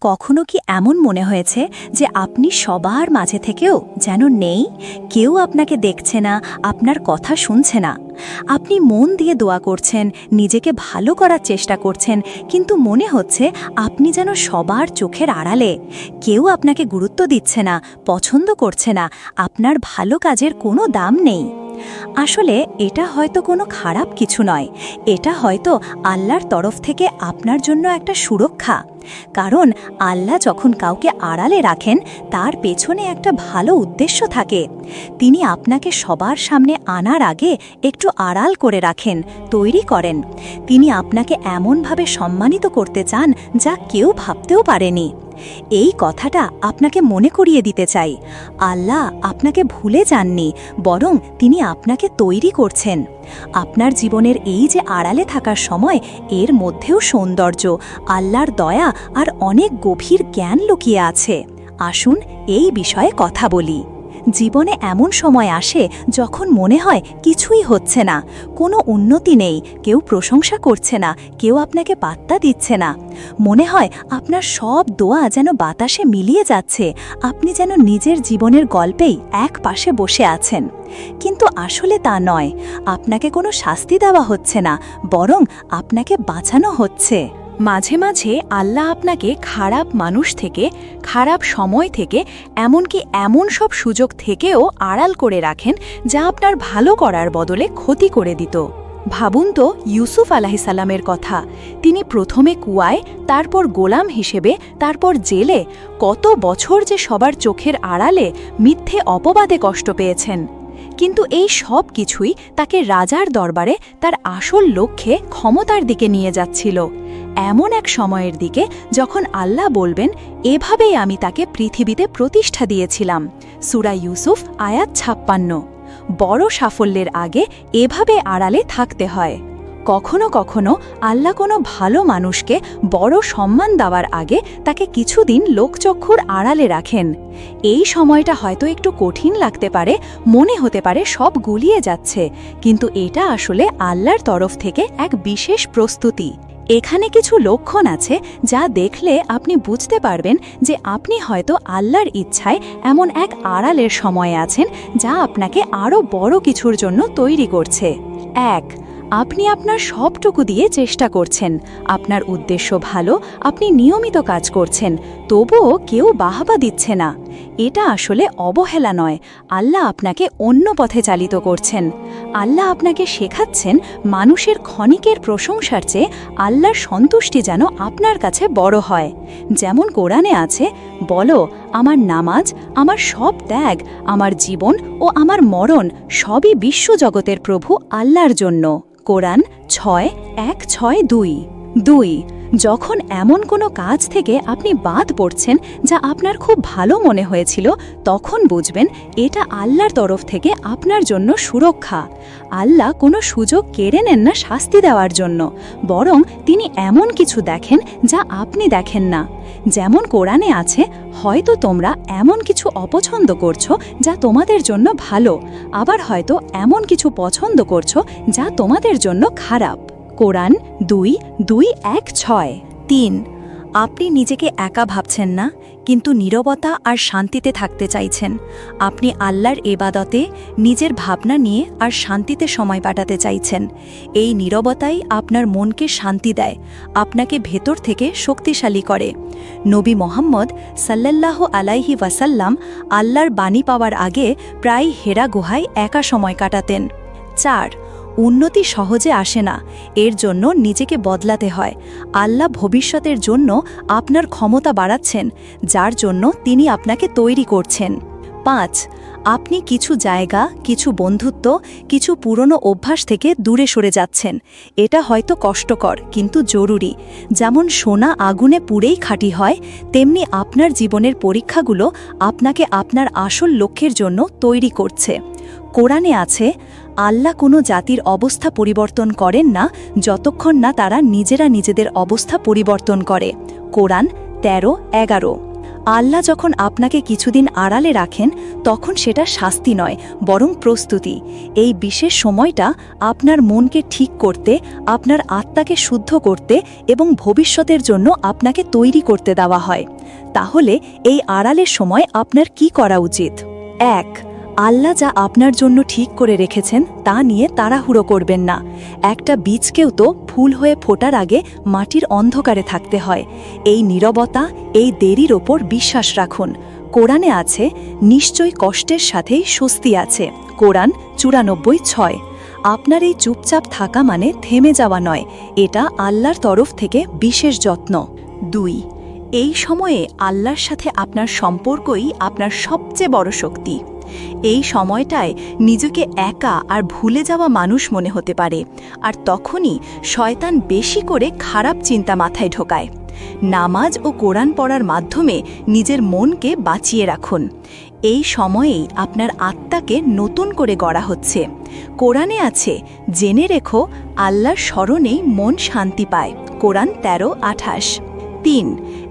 কখনো কি এমন মনে হয়েছে যে আপনি সবার মাঝে থেকেও যেন নেই? কেউ আপনাকে দেখছে না, আপনার কথা শুনছে না। আপনি মন দিয়ে দোয়া করছেন, নিজেকে ভালো করার চেষ্টা করছেন, কিন্তু মনে হচ্ছে আপনি যেন সবার চোখের আড়ালে। কেউ আপনাকে গুরুত্ব দিচ্ছে না, পছন্দ করছে না, আপনার ভালো কাজের কোনো দাম নেই। আসলে এটা হয়তো কোনো খারাপ কিছু নয়। এটা হয়তো আল্লাহর তরফ থেকে আপনার জন্য একটা সুরক্ষা। কারণ আল্লাহ যখন কাউকে আড়ালে রাখেন, তার পেছনে একটা ভালো উদ্দেশ্য থাকে। তিনি আপনাকে সবার সামনে আনার আগে একটু আড়াল করে রাখেন, তৈরি করেন। তিনি আপনাকে এমনভাবে সম্মানিত করতে চান যা কেউ ভাবতেও পারেনি। এই কথাটা আপনাকে মনে করিয়ে দিতে চাই। আল্লাহ আপনাকে ভুলে যাননি, বরং তিনি আপনাকে তৈরি করছেন। আপনার জীবনের এই যে আড়ালে থাকার সময়, এর মধ্যেও সৌন্দর্য, আল্লাহর দয়া আর অনেক গভীর জ্ঞান লুকিয়ে আছে। আসুন এই বিষয়ে কথা বলি। জীবনে এমন সময় আসে যখন মনে হয় কিছুই হচ্ছে না, কোনো উন্নতি নেই, কেউ প্রশংসা করছে না, কেউ আপনাকে পাত্তা দিচ্ছে না। মনে হয় আপনার সব দোয়া যেন বাতাসে মিলিয়ে যাচ্ছে, আপনি যেন নিজের জীবনের গল্পেই এক পাশে বসে আছেন। কিন্তু আসলে তা নয়, আপনাকে কোনো শাস্তি দেওয়া হচ্ছে না, বরং আপনাকে বাঁচানো হচ্ছে। মাঝে মাঝে আল্লাহ আপনাকে খারাপ মানুষ থেকে, খারাপ সময় থেকে, এমনকি এমন সব সুযোগ থেকেও আড়াল করে রাখেন যা আপনার ভালো করার বদলে ক্ষতি করে দিত। ভাবুন তো ইউসুফ আলাহিসাল্লামের কথা। তিনি প্রথমে কুয়ায়, তারপর গোলাম হিসেবে, তারপর জেলে কত বছর যে সবার চোখের আড়ালে মিথ্যে অপবাদে কষ্ট পেয়েছেন। কিন্তু এই সব কিছুই তাকে রাজার দরবারে তার আসল লক্ষ্যে ক্ষমতার দিকে নিয়ে যাচ্ছিল। এমন এক সময়ের দিকে যখন আল্লাহ বলবেন, এভাবেই আমি তাকে পৃথিবীতে প্রতিষ্ঠা দিয়েছিলাম। সুরা ইউসুফ, আয়াত ছাপ্পান্ন। বড় সাফল্যের আগে এভাবে আড়ালে থাকতে হয়। কখনো কখনো আল্লাহ কোনো ভালো মানুষকে বড় সম্মান দেওয়ার আগে তাকে কিছুদিন লোকচক্ষুর আড়ালে রাখেন। এই সময়টা হয়তো একটু কঠিন লাগতে পারে, মনে হতে পারে সব গুলিয়ে যাচ্ছে, কিন্তু এটা আসলে আল্লাহর তরফ থেকে এক বিশেষ প্রস্তুতি। এখানে কিছু লক্ষণ আছে যা দেখলে আপনি বুঝতে পারবেন যে আপনি হয়তো আল্লাহর ইচ্ছায় এমন এক আড়ালের সময়ে আছেন যা আপনাকে আরও বড় কিছুর জন্য তৈরি করছে। এক, আপনি আপনার সবটুকু দিয়ে চেষ্টা করছেন। আপনার উদ্দেশ্য ভালো, আপনি নিয়মিত কাজ করছেন, তবুও কেউ বাহাবা দিচ্ছে না। এটা আসলে অবহেলা নয়। আল্লাহ আপনাকে অন্য পথে চালিত করছেন। আল্লাহ আপনাকে শেখাচ্ছেন মানুষের ক্ষণিকের প্রশংসার চেয়ে আল্লাহর সন্তুষ্টি যেন আপনার কাছে বড় হয়। যেমন কোরআনে আছে, বলো, আমার নামাজ, আমার সব ত্যাগ, আমার জীবন ও আমার মরণ সবই বিশ্বজগতের প্রভু আল্লাহর জন্য। কোরআন ছয়, এক, ছয়, দুই। দুই যখন এমন কোনো কাজ থেকে আপনি বাদ পড়ছেন যা আপনার খুব ভালো মনে হয়েছিল, তখন বুঝবেন এটা আল্লাহর তরফ থেকে আপনার জন্য সুরক্ষা। আল্লাহ কোনো সুযোগ কেড়ে নেন না শাস্তি দেওয়ার জন্য, বরং তিনি এমন কিছু দেখেন যা আপনি দেখেন না। যেমন কোরআনে আছে, হয়তো তোমরা এমন কিছু অপছন্দ করছ যা তোমাদের জন্য ভালো, আবার হয়তো এমন কিছু পছন্দ করছ যা তোমাদের জন্য খারাপ। কোরআন দুই দুই, এক, ছয়। তিন, আপনি নিজেকে একা ভাবছেন না, কিন্তু নীরবতা আর শান্তিতে থাকতে চাইছেন। আপনি আল্লাহর এবাদতে, নিজের ভাবনা নিয়ে আর শান্তিতে সময় কাটাতে চাইছেন। এই নীরবতাই আপনার মনকে শান্তি দেয়, আপনাকে ভেতর থেকে শক্তিশালী করে। নবী মোহাম্মদ সাল্লাল্লাহ আলাইহি ওয়াসাল্লাম আল্লাহর বাণী পাওয়ার আগে প্রায় হেরা গুহায় একা সময় কাটাতেন। চার উন্নতি সহজে আসে না। এর জন্য নিজেকে বদলাতে হয়। আল্লাহ ভবিষ্যতের জন্য আপনার ক্ষমতা বাড়াচ্ছেন, যার জন্য তিনি আপনাকে তৈরি করছেন। পাঁচ, আপনি কিছু জায়গা, কিছু বন্ধুত্ব, কিছু পুরনো অভ্যাস থেকে দূরে সরে যাচ্ছেন। এটা হয়তো কষ্টকর, কিন্তু জরুরি। যেমন সোনা আগুনে পুড়েই খাঁটি হয়, তেমনি আপনার জীবনের পরীক্ষাগুলো আপনাকে আপনার আসল লক্ষ্যের জন্য তৈরি করছে। কোরআনে আছে আল্লাহ কোনো জাতির অবস্থা পরিবর্তন করেন না যতক্ষণ না তারা নিজেরা নিজেদের অবস্থা পরিবর্তন করে। কোরআন তেরো, এগারো। আল্লাহ যখন আপনাকে কিছুদিন আড়ালে রাখেন, তখন সেটা শাস্তি নয়, বরং প্রস্তুতি। এই বিশেষ সময়টা আপনার মনকে ঠিক করতে, আপনার আত্মাকে শুদ্ধ করতে এবং ভবিষ্যতের জন্য আপনাকে তৈরি করতে দেওয়া হয়। তাহলে এই আড়ালের সময় আপনার কি করা উচিত? এক আল্লাহ যা আপনার জন্য ঠিক করে রেখেছেন তা নিয়ে তাড়াহুড়ো করবেন না। একটা বীজকেও তো ফুল হয়ে ফোটার আগে মাটির অন্ধকারে থাকতে হয়। এই নীরবতা, এই দেরির ওপর বিশ্বাস রাখুন। কোরআনে আছে, নিশ্চয়ই কষ্টের সাথেই স্বস্তি আছে। কোরআন চুরানব্বই ছয়। আপনার এই চুপচাপ থাকা মানে থেমে যাওয়া নয়। এটা আল্লাহর তরফ থেকে বিশেষ যত্ন। দুই এই সময়ে আল্লাহর সাথে আপনার সম্পর্কই আপনার সবচেয়ে বড় শক্তি। এই সময়টায় নিজেকে একা আর ভুলে যাওয়া মানুষ মনে হতে পারে, আর তখনই শয়তান বেশি করে খারাপ চিন্তা মাথায় ঢোকায়। নামাজ ও কোরআন পড়ার মাধ্যমে নিজের মনকে বাঁচিয়ে রাখুন। এই সময়েই আপনার আত্মাকে নতুন করে গড়া হচ্ছে। কোরআনে আছে, জেনে রেখো, আল্লাহর স্মরণেই মন শান্তি পায়। কোরআন তেরো আঠাশ। তিন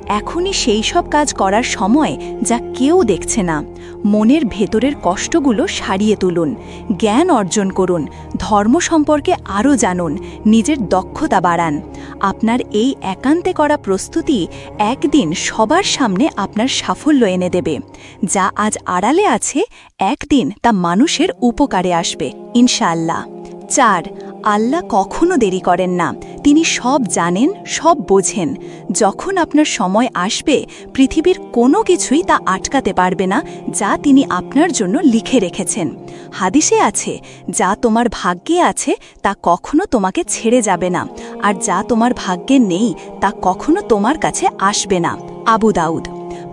এখনই সেই সব কাজ করার সময় যা কেউ দেখছে না। মনের ভেতরের কষ্টগুলো সারিয়ে তুলুন, জ্ঞান অর্জন করুন, ধর্ম সম্পর্কে আরও জানুন, নিজের দক্ষতা বাড়ান। আপনার এই একান্তে করা প্রস্তুতি একদিন সবার সামনে আপনার সাফল্য এনে দেবে। যা আজ আড়ালে আছে, একদিন তা মানুষের উপকারে আসবে, ইনশাআল্লাহ। চার, আল্লাহ কখনো দেরি করেন না। তিনি সব জানেন, সব বোঝেন। যখন আপনার সময় আসবে, পৃথিবীর কোনো কিছুই তা আটকাতে পারবে না, যা তিনি আপনার জন্য লিখে রেখেছেন। হাদিসে আছে, যা তোমার ভাগ্যে আছে, তা কখনো তোমাকে ছেড়ে যাবে না। আর যা তোমার ভাগ্যে নেই, তা কখনো তোমার কাছে আসবে না। আবু দাউদ।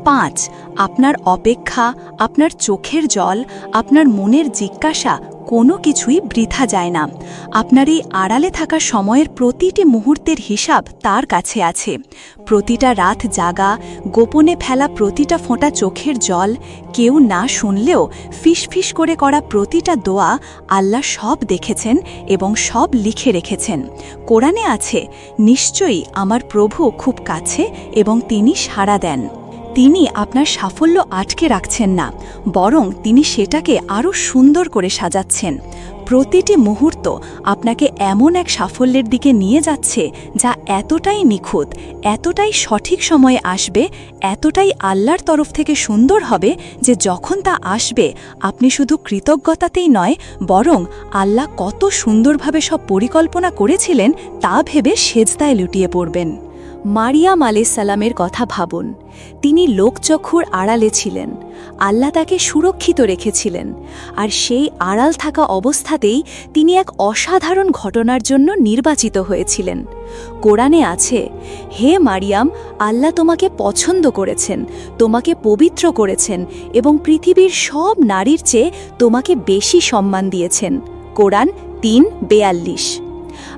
পাঁচ, আপনার অপেক্ষা, আপনার চোখের জল, আপনার মনের জিজ্ঞাসা কোনো কিছুই বৃথা যায় না। আপনার এই আড়ালে থাকা সময়ের প্রতিটি মুহূর্তের হিসাব তার কাছে আছে। প্রতিটা রাত জাগা, গোপনে ফেলা প্রতিটা ফোঁটা চোখের জল, কেউ না শুনলেও ফিসফিস করে করা প্রতিটা দোয়া আল্লাহ সব দেখেছেন এবং সব লিখে রেখেছেন। কোরআনে আছে, নিশ্চয়ই আমার প্রভু খুব কাছে এবং তিনি সাড়া দেন। তিনি আপনার সাফল্য আটকে রাখছেন না, বরং তিনি সেটাকে আরও সুন্দর করে সাজাচ্ছেন। প্রতিটি মুহূর্ত আপনাকে এমন এক সাফল্যের দিকে নিয়ে যাচ্ছে যা এতটাই নিখুঁত, এতটাই সঠিক সময়ে আসবে, এতটাই আল্লাহর তরফ থেকে সুন্দর হবে যে যখন তা আসবে, আপনি শুধু কৃতজ্ঞতাতেই নয়, বরং আল্লাহ কত সুন্দরভাবে সব পরিকল্পনা করেছিলেন তা ভেবে সেজদায় লুটিয়ে পড়বেন। মারিয়াম সালামের কথা ভাবুন। তিনি লোকচক্ষুর আড়ালে ছিলেন। আল্লাহ তাকে সুরক্ষিত রেখেছিলেন। আর সেই আড়াল থাকা অবস্থাতেই তিনি এক অসাধারণ ঘটনার জন্য নির্বাচিত হয়েছিলেন। কোরআনে আছে, হে মারিয়াম, আল্লাহ তোমাকে পছন্দ করেছেন, তোমাকে পবিত্র করেছেন এবং পৃথিবীর সব নারীর চেয়ে তোমাকে বেশি সম্মান দিয়েছেন। কোরআন তিন বেয়াল্লিশ।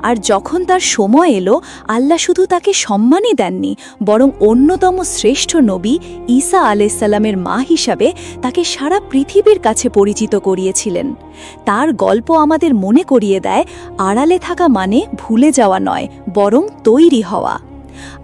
আর যখন তার সময় এলো, আল্লাহ শুধু তাকে সম্মানই দেননি, বরং অন্যতম শ্রেষ্ঠ নবী ঈসা আলাইসাল্লামের মা হিসাবে তাকে সারা পৃথিবীর কাছে পরিচিত করিয়েছিলেন। তার গল্প আমাদের মনে করিয়ে দেয়, আড়ালে থাকা মানে ভুলে যাওয়া নয়, বরং তৈরি হওয়া।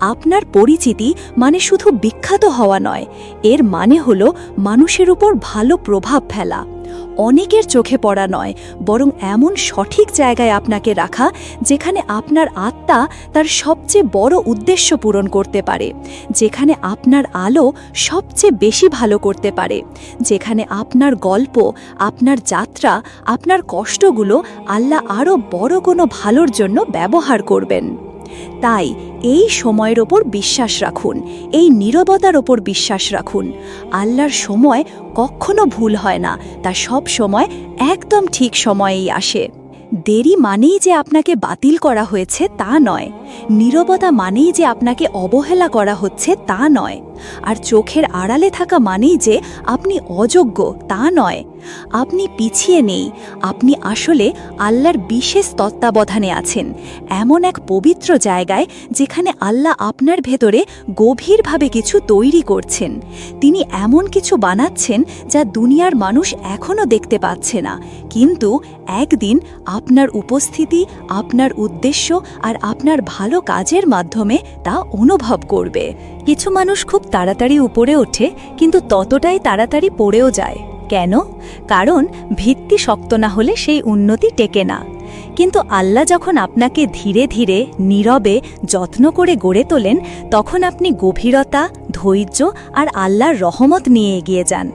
আপনার পরিচিতি মানে শুধু বিখ্যাত হওয়া নয়, এর মানে হল মানুষের উপর ভালো প্রভাব ফেলা। অনেকের চোখে পড়া নয়, বরং এমন সঠিক জায়গায় আপনাকে রাখা যেখানে আপনার আত্মা তার সবচেয়ে বড় উদ্দেশ্য পূরণ করতে পারে, যেখানে আপনার আলো সবচেয়ে বেশি ভালো করতে পারে, যেখানে আপনার গল্প, আপনার যাত্রা, আপনার কষ্টগুলো আল্লাহ আরও বড় কোনো ভালোর জন্য ব্যবহার করবেন। তাই এই সময়ের ওপর বিশ্বাস রাখুন, এই নিরবতার ওপর বিশ্বাস রাখুন। আল্লাহর সময় কখনো ভুল হয় না, তা সব সময় একদম ঠিক সময়েই আসে। দেরি মানেই যে আপনাকে বাতিল করা হয়েছে তা নয়, নিরবতা মানেই যে আপনাকে অবহেলা করা হচ্ছে তা নয়। আর চোখের আড়ালে থাকা মানেই যে আপনি অযোগ্য, তা নয়। আপনি পিছিয়ে নেই। আপনি আসলে আল্লাহর বিশেষ তত্ত্বাবধানে আছেন। এমন এক পবিত্র জায়গায় যেখানে আল্লাহ আপনার ভেতরে গভীরভাবে কিছু তৈরি করছেন। তিনি এমন কিছু বানাচ্ছেন যা দুনিয়ার মানুষ এখনও দেখতে পাচ্ছে না। কিন্তু একদিন আপনার উপস্থিতি, আপনার উদ্দেশ্য আর আপনার ভালো কাজের মাধ্যমে তা অনুভব করবে। কিছু মানুষ খুব তাড়াতাড়ি উপরে ওঠে, কিন্তু ততটাই তাড়াতাড়ি পড়েও যায়। কেন? কারণ ভিত্তি শক্ত না হলে সেই উন্নতি টেকে না। কিন্তু আল্লাহ যখন আপনাকে ধীরে ধীরে, নীরবে, যত্ন করে গড়ে তোলেন, তখন আপনি গভীরতা, ধৈর্য আর আল্লাহর রহমত নিয়ে এগিয়ে যান।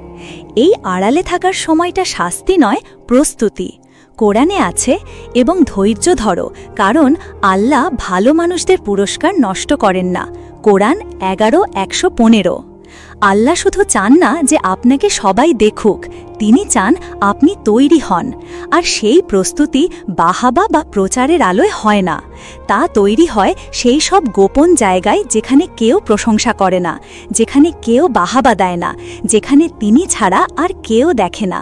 এই আড়ালে থাকার সময়টা শাস্তি নয়, প্রস্তুতি। কোরআনে আছে, এবং ধৈর্য ধরো, কারণ আল্লাহ ভালো মানুষদের পুরস্কার নষ্ট করেন না। কোরআন এগারো, একশো পনেরো। আল্লাহ শুধু চান না যে আপনাকে সবাই দেখুক, তিনি চান আপনি তৈরি হন, আর সেই প্রস্তুতি বাহাবা বা প্রচারের আলোয় হয় না। তা তৈরি হয় সেই সব গোপন জায়গায় যেখানে কেউ প্রশংসা করে না, যেখানে কেউ বাহাবা দেয় না, যেখানে তিনি ছাড়া আর কেউ দেখে না।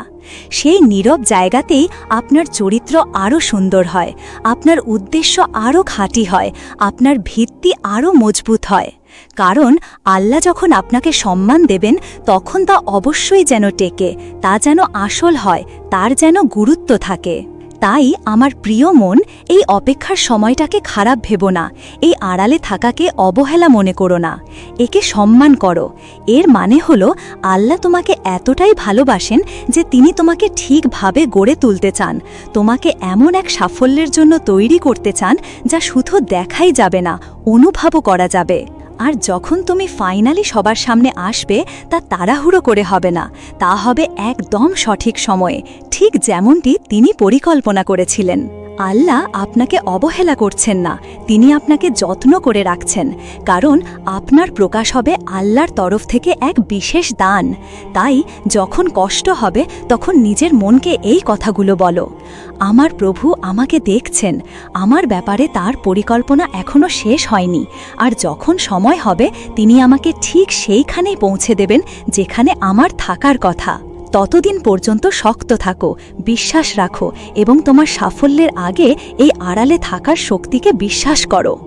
সেই নীরব জায়গাতেই আপনার চরিত্র আরও সুন্দর হয়, আপনার উদ্দেশ্য আরও খাঁটি হয়, আপনার ভিত্তি আরও মজবুত হয়। কারণ আল্লাহ যখন আপনাকে সম্মান দেবেন, তখন তা অবশ্যই যেন টেকে, তা যেন আসল হয়, তার যেন গুরুত্ব থাকে। তাই আমার প্রিয় মন এই অপেক্ষার সময়টাকে খারাপ ভেবো না, এই আড়ালে থাকাকে অবহেলা মনে করো না। একে সম্মান করো। এর মানে হলো, আল্লাহ তোমাকে এতটাই ভালোবাসেন যে তিনি তোমাকে ঠিকভাবে গড়ে তুলতে চান। তোমাকে এমন এক সাফল্যের জন্য তৈরি করতে চান যা শুধু দেখাই যাবে না, অনুভবও করা যাবে। আর যখন তুমি ফাইনালি সবার সামনে আসবে, তা তাড়াহুড়ো করে হবে না। তা হবে একদম সঠিক সময়ে, ঠিক যেমনটি তিনি পরিকল্পনা করেছিলেন। আল্লাহ আপনাকে অবহেলা করছেন না, তিনি আপনাকে যত্ন করে রাখছেন, কারণ আপনার প্রকাশ হবে আল্লাহর তরফ থেকে এক বিশেষ দান। তাই যখন কষ্ট হবে, তখন নিজের মনকে এই কথাগুলো বলো, আমার প্রভু আমাকে দেখছেন, আমার ব্যাপারে তার পরিকল্পনা এখনও শেষ হয়নি, আর যখন সময় হবে, তিনি আমাকে ঠিক সেইখানেই পৌঁছে দেবেন, যেখানে আমার থাকার কথা। ততদিন পর্যন্ত শক্ত থাকো, বিশ্বাস রাখো এবং তোমার সাফল্যের আগে এই আড়ালে থাকার শক্তিকে বিশ্বাস করো।